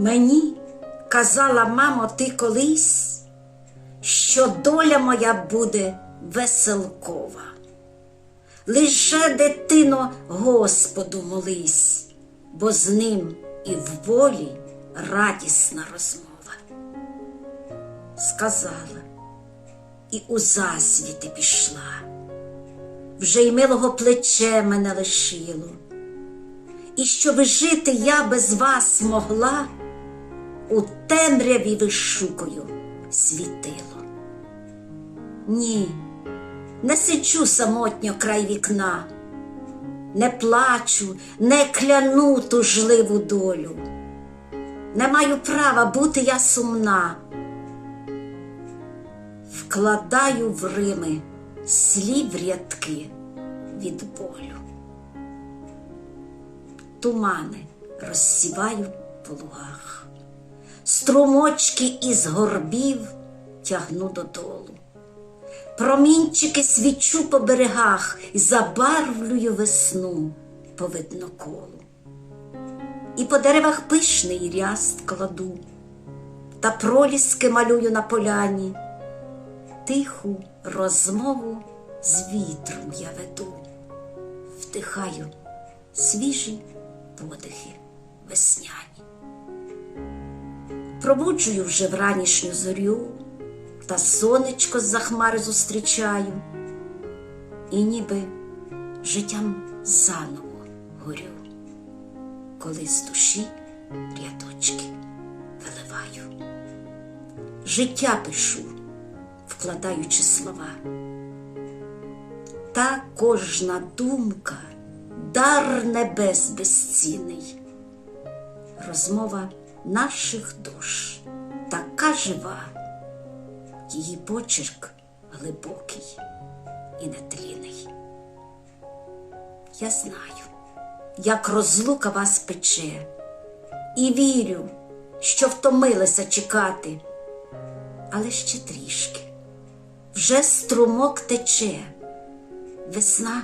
Мені казала мамо, ти колись, що доля моя буде веселкова. Лише, дитино, Господу молись, бо з ним і в волі радісна розмова. Сказала і у засвіти пішла, вже й милого плече мене лишило. І щоб жити я без вас могла, у темряві вишукою світило. Ні, не сиджу самотньо край вікна, не плачу, не кляну тужливу долю, не маю права бути я сумна, вкладаю в Рими слів рядки від болю. Тумани розсіваю по лугах, струмочки із горбів тягну додолу. Промінчики свічу по берегах і забарвлюю весну по видноколу. І по деревах пишний ряст кладу, та проліски малюю на поляні, тиху розмову з вітром я веду, вдихаю свіжі подихи весняні. Пробуджую вже вранішню зорю та сонечко з-за хмари зустрічаю, і ніби життям заново горю, коли з душі рядочки виливаю. Життя пишу, вкладаючи слова. Та кожна думка дар небес безцінний. Розмова наших душ. Така жива, її почерк глибокий і нетлінний. Я знаю, як розлука вас пече, і вірю, що втомилася чекати, але ще трішки, вже струмок тече, весна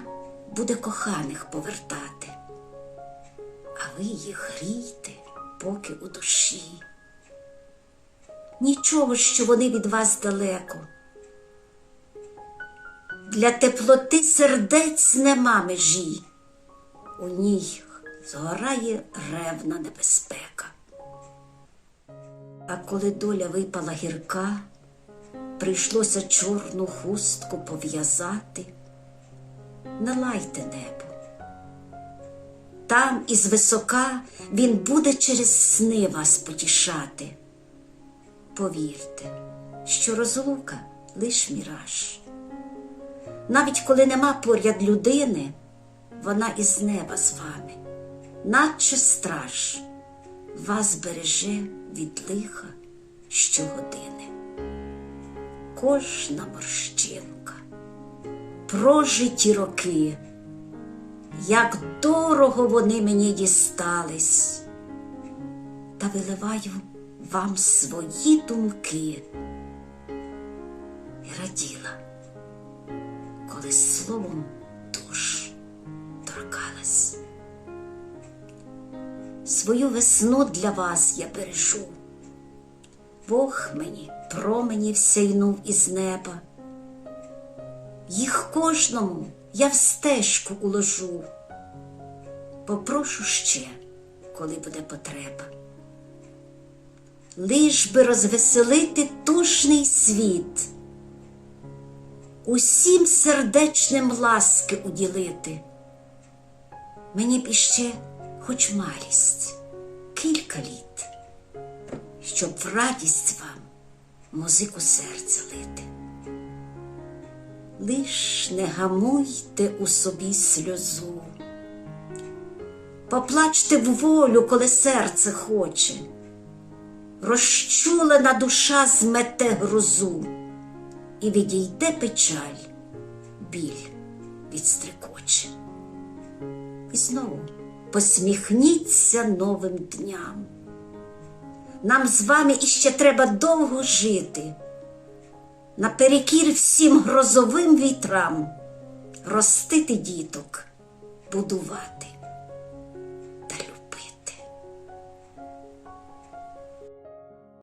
буде коханих повертати, а ви їх грійте, поки у душі. Нічого, що вони від вас далеко. Для теплоти сердець нема межі, у ній згорає ревна небезпека. А коли доля випала гірка, прийшлося чорну хустку пов'язати не лайте небо. Там із висока він буде через сни вас потішати. Повірте, що розлука лиш міраж. Навіть коли нема поряд людини, вона із неба з вами, наче страж, вас береже від лиха щогодини. Кожна морщинка прожиті роки, як дорого вони мені дістались, та виливаю вам свої думки і раділа, коли словом душ торкалась. Свою весну для вас я бережу. Бог мені променів сяйнув із неба їх кожному я в стежку уложу. Попрошу ще, коли буде потреба. Лиш би розвеселити тушний світ, усім сердечним ласки уділити. Мені б іще хоч малість, кілька літ, щоб в радість вам музику серця лити лиш не гамуйте у собі сльозу, поплачте в волю, коли серце хоче, розчулена душа змете грозу, і відійде печаль, біль відстрикоче. І знову посміхніться новим дням. Нам з вами іще треба довго жити наперекір всім грозовим вітрам, ростити діток, будувати.